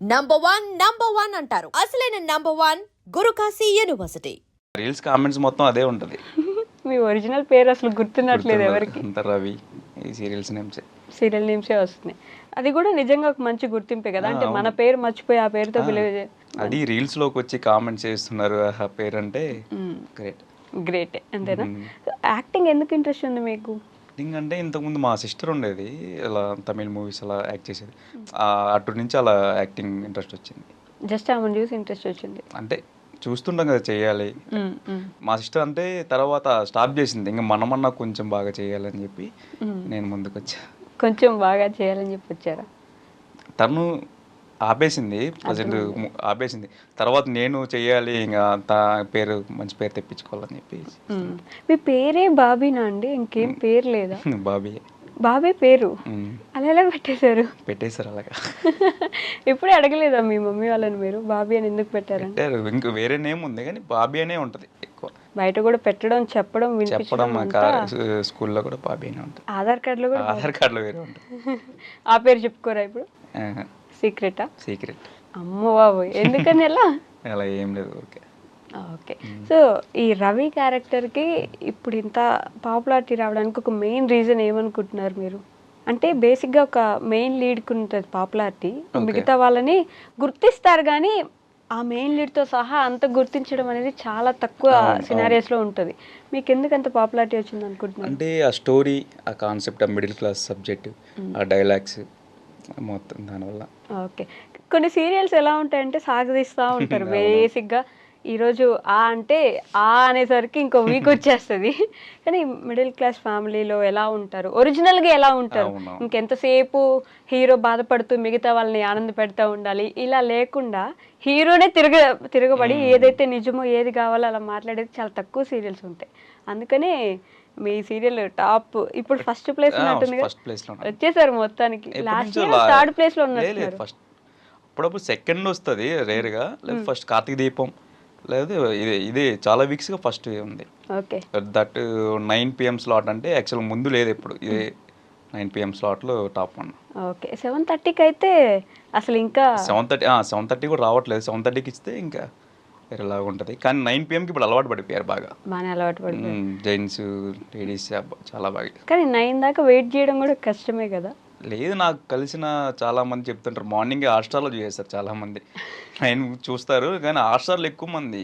Number one number one అంటారు. అసలైన number one Gurukashi university. Reels comments మొత్తం అదే ఉంటుంది. మీ ఒరిజినల్ పేరు అసలు గుర్తున్నట్లేదు ఎవరికి? అంత రవి ఈ సీరియల్స్ నేమ్స్ సీరియల్ నేమ్సే వస్తున్నాయి. అది కూడా నిజంగా ఒక మంచి గుర్తింపే కదా? అంటే మన పేరు మర్చిపోయి ఆ పేరుతో పిలువ అది రీల్స్లోకి వచ్చి కామెంట్స్ చేస్తున్నారు ఆ పేరు అంటే గ్రేట్ గ్రేట్ అంతేనా? యాక్టింగ్ ఎందుకు ఇంట్రెస్ట్ ఉంది మీకు? థింగ్ అంటే ఇంతకుముందు మా సిస్టర్ ఉండేది ఇలా తమిళ్ మూవీస్ అలా యాక్ట్ చేసేది. అటు నుంచి అలా యాక్టింగ్ ఇంట్రెస్ట్ వచ్చింది. జస్ట్ ఆమెను చూసి ఇంట్రెస్ట్ వచ్చింది. అంటే చూస్తుంటాం కదా చేయాలి. మా సిస్టర్ అంటే తర్వాత స్టాప్ చేసింది ఇంకా మనమన్నా కొంచెం బాగా చేయాలని చెప్పి నేను ముందుకు వచ్చా కొంచెం బాగా చేయాలని చెప్పి వచ్చారా? తను ఆపేసింది ప్రజెంట్ ఆపేసింది. తర్వాత నేను చెయ్యాలి ఇంకా తా పేరు మంచి పేరు తెప్పించుకోవాలని చెప్పి మ్మ్. మీ పేరే బాబీనా అండి? ఇంకేం పేరు లేదా? బాబీ. బాబీ పేరు? అలా ఎలా పెట్టేశారు? పెట్టేశారు అలాగా. ఎప్పుడే అడగలేదా మీ మమ్మీ వాళ్ళని మీరు? బాబీ అని ఎందుకు పెట్టారని? పెట్టారు. ఇంక వేరే నేమ్ ఉంది కానీ బాబీ అనే ఉంటుంది ఎక్కువ. బయట కూడా పెట్టడం చెప్పడం చెప్పడం అంతా స్కూల్లో కూడా బాబీ అనే ఉంటుంది. ఆధార్ కార్డులో కూడా ఆధార్ కార్డులో వేరే ఉంటుంది. ఆ పేరు చెప్పుకోరా ఇప్పుడు? సీక్రెటా? సీక్రెట్. అమ్మో బాబు ఎందుకని ఎలా అలా ఏం లేదు ఓకే. ఓకే. సో ఈ రవి క్యారెక్టర్కి ఇప్పుడు ఇంత పాపులారిటీ రావడానికి ఒక మెయిన్ రీజన్ ఏమనుకుంటున్నారు మీరు? అంటే బేసిక్గా ఒక మెయిన్ లీడ్కి ఉంటుంది పాపులారిటీ. మిగతా వాళ్ళని గుర్తిస్తారు కానీ ఆ మెయిన్ లీడ్తో సహా అంత గుర్తించడం అనేది చాలా తక్కువ సినారియోస్లో ఉంటుంది. మీకు ఎందుకు అంత పాపులారిటీ వచ్చింది అనుకుంటున్నారు అంటే ఆ స్టోరీ ఆ కాన్సెప్ట్ ఆ మిడిల్ క్లాస్ సబ్జెక్ట్ ఆ డైలాగ్స్ మొత్తం దానివల్ల. ఓకే. కొన్ని సీరియల్స్ ఎలా ఉంటాయంటే సాగదీస్తూ ఉంటారు బేసిక్గా. ఈరోజు ఆ అంటే ఆ అనేసరికి ఇంకో వీక్ వచ్చేస్తుంది. కానీ మిడిల్ క్లాస్ ఫ్యామిలీలో ఎలా ఉంటారు? ఒరిజినల్గా ఎలా ఉంటారు. ఇంకెంతసేపు హీరో బాధపడుతూ మిగతా వాళ్ళని ఆనంద పెడతా ఉండాలి? ఇలా లేకుండా హీరోనే తిరగ తిరగబడి ఏదైతే నిజమో ఏది కావాలో అలా మాట్లాడేది చాలా తక్కువ సీరియల్స్ ఉంటాయి. అందుకనే మీ సీరియల్ టాప్. ఇప్పుడు ఫస్ట్ ప్లేస్ ఉన్నట్టుంది ఫస్ట్ ప్లేస్లో. వచ్చేసారు మొత్తానికి. లాస్ట్ ఇయర్ థర్డ్ ప్లేస్లో ఉన్నారు. ఫస్ట్ అప్పుడప్పుడు సెకండ్ వస్తుంది రేర్గా లేదు ఫస్ట్ కార్తీక దీపం. లేదు ఇది ఇది చాలా వీక్స్గా ఫస్ట్ ఉంది. Okay. That nine PM slot అంటే యాక్చువల్ ముందు లేదు ఇప్పుడు ఇది నైన్ పిఎం స్లాట్లో టాప్ వన్ ఓకే. సెవెన్ థర్టీకి అయితే అసలు ఇంకా సెవెన్ థర్టీ సెవెన్ థర్టీ కూడా రావట్లేదు. సెవెన్ థర్టీకి ఇస్తే ఇంకా వేరేలాగా ఉంటుంది. కానీ నైన్ పిఎంకి ఇప్పుడు అలవాటు పడిపోయారు బాగా. బాగానే అలవాటు పడి జైన్స్ లేడీస్ చాలా బాగా. కానీ నైన్ దాకా వెయిట్ చేయడం కూడా కష్టమే కదా. లేదు నాకు కలిసిన చాలా మంది చెప్తుంటారు మార్నింగ్ హాట్స్టార్లో చూసేస్తారు చాలా మంది. నైన్ చూస్తారు కానీ హాట్స్టార్లో ఎక్కువ మంది.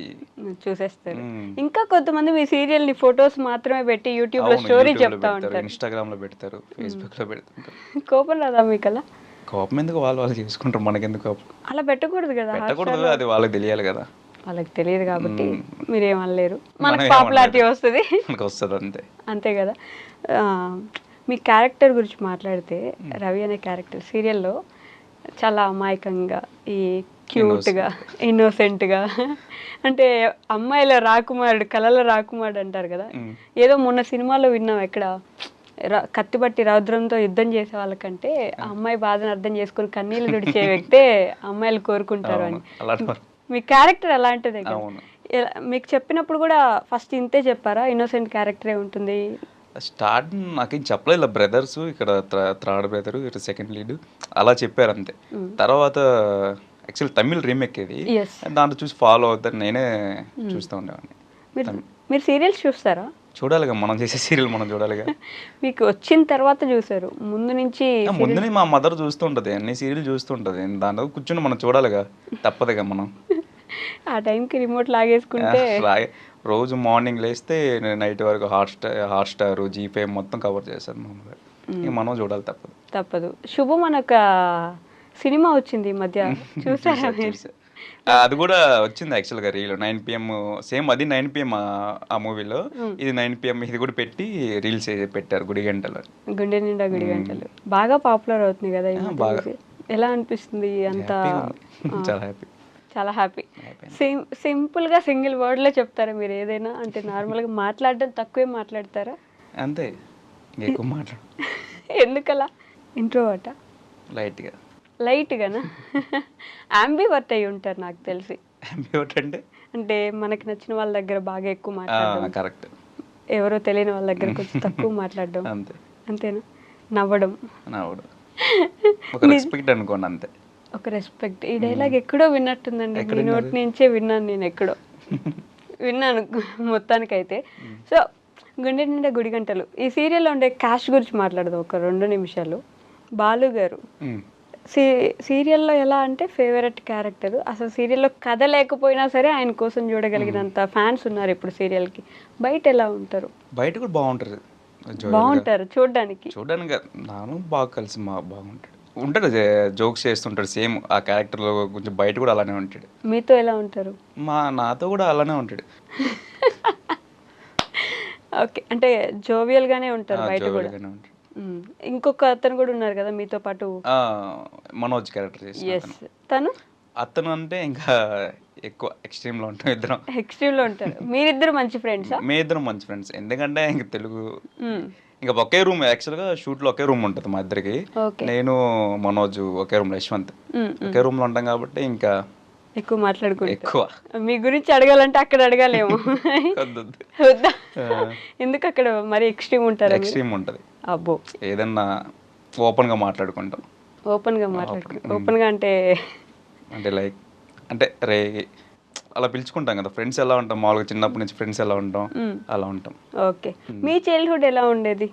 చూసేస్తారు. ఇంకా కొంతమంది మీ సీరియల్ని ఫొటోస్ మాత్రమే పెట్టి యూట్యూబ్లో స్టోరీ చెప్తా ఉంటారు. ఇన్స్టాగ్రామ్లో పెడతారు ఫేస్బుక్లో పెడతారు. కోపం రాదా మీకు అలా కోపం ఎందుకు వాళ్ళు వాళ్ళు చేసుకుంటారు మనకెందుకు కోపం? అలా పెట్టకూడదు కదా పెట్టకూడదు అది వాళ్ళకి తెలియాలి కదా. వాళ్ళకి తెలియదు కాబట్టి. మీరేమనలేరు. మనం మనకు. పాపులారిటీ వస్తుంది. అంతే అంతే కదా. మీ క్యారెక్టర్ గురించి మాట్లాడితే రవి అనే క్యారెక్టర్ సీరియల్లో చాలా అమాయకంగా ఈ క్యూట్గా ఇన్నోసెంట్గా అంటే అమ్మాయిల రాకుమారుడు కళల రాకుమారుడు అంటారు కదా. ఏదో మొన్న సినిమాలో విన్నాం ఎక్కడ కత్తిబట్టి రౌద్రంతో యుద్ధం చేసే వాళ్ళకంటే ఆ అమ్మాయి బాధను అర్థం చేసుకుని కన్నీళ్ళు తుడిచే వ్యక్తే అమ్మాయిలు కోరుకుంటారు అని. మీ క్యారెక్టర్ అలాంటిదే కదా అవును. ఎలా- మీకు చెప్పినప్పుడు కూడా ఫస్ట్ ఇంతే చెప్పారా? ఇన్నోసెంట్ క్యారెక్టరే ఉంటుంది. స్టార్ట్ నాకేం చెప్పలేదు ఇలా బ్రదర్స్ ఇక్కడ థర్డ్ బ్రదర్ ఇక్కడ సెకండ్ లీడ్ అలా చెప్పారు అంతే. తర్వాత యాక్చువల్ తమిళ్ రీమేక్ ఇది. దాంట్లో చూసి ఫాలో అవుతారు. నేనే చూస్తూ ఉండేవాడిని. మీరు సీరియల్స్ చూస్తారా? చూడాలిగా. మనం చేసే సీరియల్ మనం చూడాలిగా. మీకు వచ్చిన తర్వాత చూసారు ముందు నుంచి ఆ, ముందునే మా మదర్ చూస్తుంటది అన్ని సీరియల్ చూస్తుంటది దాంట్లో కూర్చొని మనం చూడాలిగా. తప్పదుగా మనం. ఆ టైంకి రిమోట్ లాగేసుకుంటే రోజు మార్నింగ్ లేస్తే నైట్ వరకు Hotstar Hotstar Zee five మొత్తం కవర్ చేస్తారు మా మదర్ ఇంక మనం చూడాలి తప్పదు. తప్పదు. శుభం అని ఒక సినిమా వచ్చింది ఈ మధ్య. చూసారా అది కూడా వచ్చింది యాక్చువల్గా రీల్ నైన్ పిఎం సేమ్ అది నైన్ పిఎం ఆ మూవీలో ఇది నైన్ పిఎం ఇది కూడా పెట్టి రీల్స్ పెట్టారు గుడి గంటలు. గుండె నిండా గుడి గంటలు. బాగా పాపులర్ అవుతుంది కదా బాగా. ఎలా అనిపిస్తుంది అంత. చాలా హ్యాపీ చాలా హ్యాపీ సిం సింపుల్గా సింగిల్ వర్డ్లో చెప్తారా మీరు ఏదైనా? అంటే నార్మల్గా మాట్లాడడం తక్కువే మాట్లాడతారా? అంతే. ఎక్కువ మాట్లాడు ఎందుకలా? ఇంట్రోవర్టా లైట్గా లైట్గానా వర్త్ అయి ఉంటారు నాకు తెలిసి. ఏమిటంటే అంటే? మనకి నచ్చిన వాళ్ళ దగ్గర బాగా ఎక్కువ మాట్లాడడం. కరెక్ట్ ఎవరో తెలియని వాళ్ళ దగ్గర కొంచెం తక్కువ మాట్లాడడం. అంతే. అంతేనా? నవ్వడం. ఒక రెస్పెక్ట్ అనుకోండి అంతే. ఒక రెస్పెక్ట్ ఈ డైలాగ్ ఎక్కడో విన్నట్టుందండి. మీ నోటి నుంచే విన్నాను నేను ఎక్కడో. విన్నాను మొత్తానికైతే. సో గుండె నిండా గుడి గంటలు ఈ సీరియల్లో ఉండే క్యాష్ గురించి మాట్లాడదాం ఒక రెండు నిమిషాలు. బాలు గారు. ఉమ్. సీ సీరియల్లో ఎలా అంటే ఫేవరెట్ క్యారెక్టర్ అసలు సీరియల్లో కథ లేకపోయినా సరే ఆయన కోసం చూడగలిగినంత ఫ్యాన్స్ ఉన్నారు ఇప్పుడు సీరియల్కి బయట ఎలా ఉంటారు? బయట కూడా బాగుంటారు. బాగుంటారు చూడడానికి. చూడడానికి నాను బాగా కలిసి మా బాగుంటాడు. ఉంటాడు జోక్స్ చేస్తుంటాడు సేమ్ ఆ క్యారెక్టర్లో కొంచెం బయట కూడా అలానే ఉంటాడు. మీతో ఎలా ఉంటారు? మా నాతో కూడా అలానే ఉంటాడు. ఓకే అంటే జోవియల్ గానే ఉంటారు బయట కూడా? జోవియల్గానే. ఇంకొక అతను కూడా ఉన్నారు కదా మీతో పాటు? మనోజ్ క్యారెక్టర్ అతను. తను? అతను అంటే ఇంకా ఎక్కువ extreme లో ఉంటాం ఇద్దరం. ఎక్స్ట్రీమ్లో ఉంటారు. మీరిద్దరు మంచి ఫ్రెండ్సా మీ ఇద్దరం మంచి ఫ్రెండ్స్ ఎందుకంటే ఇంక తెలుగు ఇంకా ఒకే రూమ్ యాక్చువల్గా షూట్లో ఒకే రూమ్ ఉంటుంది మా ఇద్దరికి. నేను మనోజ్ ఒకే రూమ్ యశ్వంత్. ఒకే రూమ్లో ఉంటాం కాబట్టి ఇంకా ఎక్కువ మాట్లాడుకుంటారు ఎక్కువ. మీ గురించి అడగాలంటే అక్కడ అడగాలేమో. వద్దు? ఎందుకు అక్కడ మరి ఎక్స్ట్రీమ్ ఉంటారా? ఎక్స్ట్రీమ్ ఉంటుంది. అబ్బో. ఏదన్నా ఓపెన్గా మాట్లాడుకుంటాం. ఓపెన్గా మాట్లాడుకో ఓపెన్గా అంటే అంటే లైక్ అంటే రే అలా పిలుచుకుంటాం కదా ఫ్రెండ్స్ ఎలా ఉంటాం మామూలుగా చిన్నప్పటి నుంచి ఫ్రెండ్స్ ఎలా ఉంటాం. అలా ఉంటాం ఓకే మీ చైల్డ్హుడ్ ఎలా ఉండేది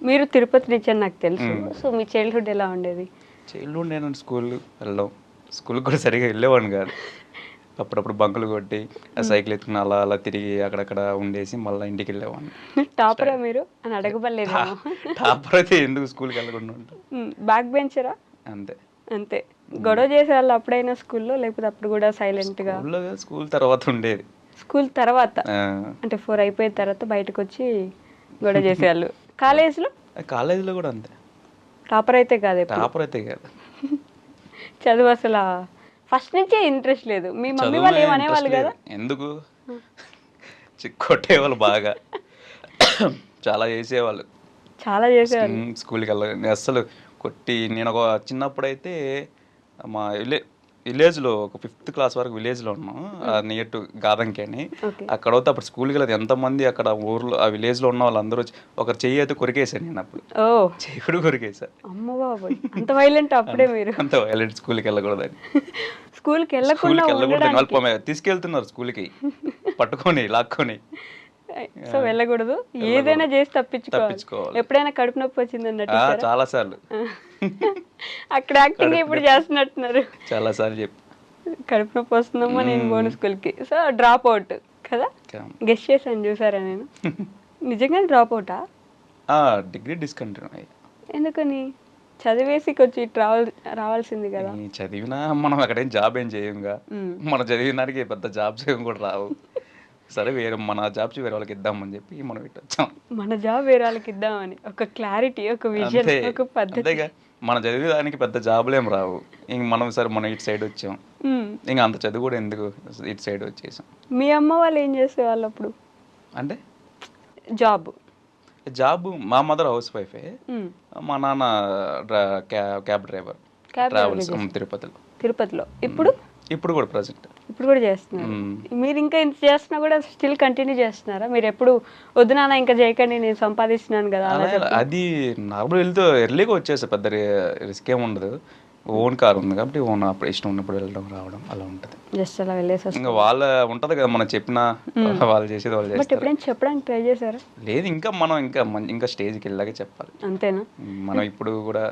మీరు తిరుపతి నుంచి నాకు తెలుసు సో మీ చైల్డ్హుడ్ ఎలా ఉండేది చైల్డ్హుడ్ నేను స్కూల్ వెళ్ళాం స్కూల్కి కూడా సరిగా వెళ్ళేవాడిని కాదు అప్పుడప్పుడు బంకులు కొట్టి సైకిల్ ఎత్తుకుని అలా అలా తిరిగి అక్కడక్కడ ఉండేసి మళ్ళీ ఇంటికి వెళ్ళేవాడిని టాపరా మీరు అని అడగబడలేదేమో టాపర్ అయితే ఎందుకు స్కూల్కి వెళ్ళకుండా ఉంటాం బ్యాక్ బెంచరా అంతే అంతే గొడవ చేసే వాళ్ళు అప్పుడైనా స్కూల్లో? లేకపోతే అప్పుడు కూడా సైలెంట్గా? స్కూల్ తర్వాత ఉండేది. స్కూల్ తర్వాత? అంటే ఫోర్ అయిపోయిన తర్వాత బయటకు వచ్చి గొడవ చేసేవాళ్ళు. కాలేజ్లో? కాలేజీలో కూడా అంతే. టాపర్ అయితే కాదు. టాపర్ అయితే కాదు. చదువు అసలు ఫస్ట్ నుంచే ఇంట్రెస్ట్ లేదు. మీ మమ్మీ వాళ్ళు ఏమనేవాళ్ళు కదా. ఎందుకు? కొట్టేవాళ్ళు బాగా. చాలా చేసేవాళ్ళు. చాలా చేసేవాళ్ళు. స్కూల్కి వెళ్ళ నేను అస్సలు కొట్టి నేను ఒక చిన్నప్పుడు అయితే మా విలే విలేజ్లో ఒక ఫిఫ్త్ క్లాస్ వరకు విలేజ్లో ఉన్నాం. నియర్ టు గాదంకి అని అక్కడ అయితే అప్పుడు స్కూల్కి వెళ్ళదు ఎంతమంది అక్కడ ఊర్లో ఆ విలేజ్లో ఉన్న వాళ్ళందరూ ఒకరు చెయ్యి అయితే కొరికేసాను నేను అప్పుడు. చెయ్యి కూడా కొరికేసా అంత వైలెంట్ అప్పుడే మీరు? అంత వైలెంట్ స్కూల్కి వెళ్ళకూడదని స్కూల్కి వెళ్ళకుండా స్కూల్కి వెళ్ళకూడదు వాళ్ళు తీసుకెళ్తున్నారు స్కూల్కి పట్టుకొని లాక్కొని. సో వెళ్ళకూడదు. ఏదైనా చేసి తప్పించుకోవాలి. ఎప్పుడైనా కడుపు నొప్పి వచ్చిందన్నట్టు ఆ, చాలా సార్లు అక్కడ యాక్టింగ్ ఇప్పుడు చేస్తున్నట్టున్నారు. చాలా సార్లు చెప్పి. కడుపు నొప్పి వస్తుందమ్మా నేను పోను స్కూల్కి సో డ్రాప్ అవుట్ కదా? గెస్ట్ చేశాను చూసారా నేను? నిజంగా డ్రాప్ అవుటా డిగ్రీ డిస్కంటిన్యూ అయ్యి. ఎందుకని? చదివేసి కొంచెం ఇటు రావాలి రావాల్సింది కదా. చదివినా మనం అక్కడేం జాబ్ ఏం చేయంగా మ్మ్. మనం చదివిన దానికి పెద్ద జాబ్స్ ఏం కూడా రావు. సరే వేరే మన జాబ్స్ వేరే వాళ్ళకి ఇద్దామని చెప్పి మనం ఇటు వచ్చాం. మన జాబ్ వేరే వాళ్ళకి ఇద్దామని ఒక క్లారిటీ ఒక విజన్ ఒక పద్ధతి. మనం చదివే దానికి పెద్ద జాబులు ఏం రావు. ఇంక మనం సరే మనం ఇటు సైడ్ వచ్చాం. ఇంకా అంత చదువు కూడా ఎందుకు ఇటు సైడ్ వచ్చేసాం? మీ అమ్మ వాళ్ళు ఏం చేసేవాళ్ళు అప్పుడు? అంటే? జాబ్. జాబ్ మా మదర్ హౌస్ వైఫే. మా నాన్న క్యాబ్ డ్రైవర్. ట్రావెల్స్ తిరుపతిలో. తిరుపతిలో. ఇప్పుడు? ఇప్పుడు కూడా ప్రజెంట్. ఇప్పుడు కూడా చేస్తున్నారు. మీరు ఇంకా ఇంత చేస్తున్నా కూడా స్టిల్ కంటిన్యూ చేస్తున్నారా? మీరు ఎప్పుడు వద్దు నాన్న ఇంకా చేయకండి నేను సంపాదిస్తున్నాను కదా అది నార్మల్ వెళ్తూ ఎర్లీగా వచ్చేసా పెద్ద రిస్క్ ఏమి ఉండదు. ఓన్ కార్ ఉంది కాబట్టి ఓన్ అప్పుడు ఇష్టం ఉన్నప్పుడు వెళ్ళడం రావడం అలా ఉంటుంది. జస్ట్ అలా వెళ్ళేసి ఇంకా వాళ్ళ ఉంటది కదా మనం చెప్పినా వాళ్ళు చేసేది వాళ్ళు బట్ చేస్తారు. ఎప్పుడైనా చెప్పడానికి ట్రై చేశారా? లేదు ఇంకా మనం ఇంకా ఇంకా స్టేజ్కి వెళ్ళాక చెప్పాలి. అంతేనా? మనం ఇప్పుడు కూడా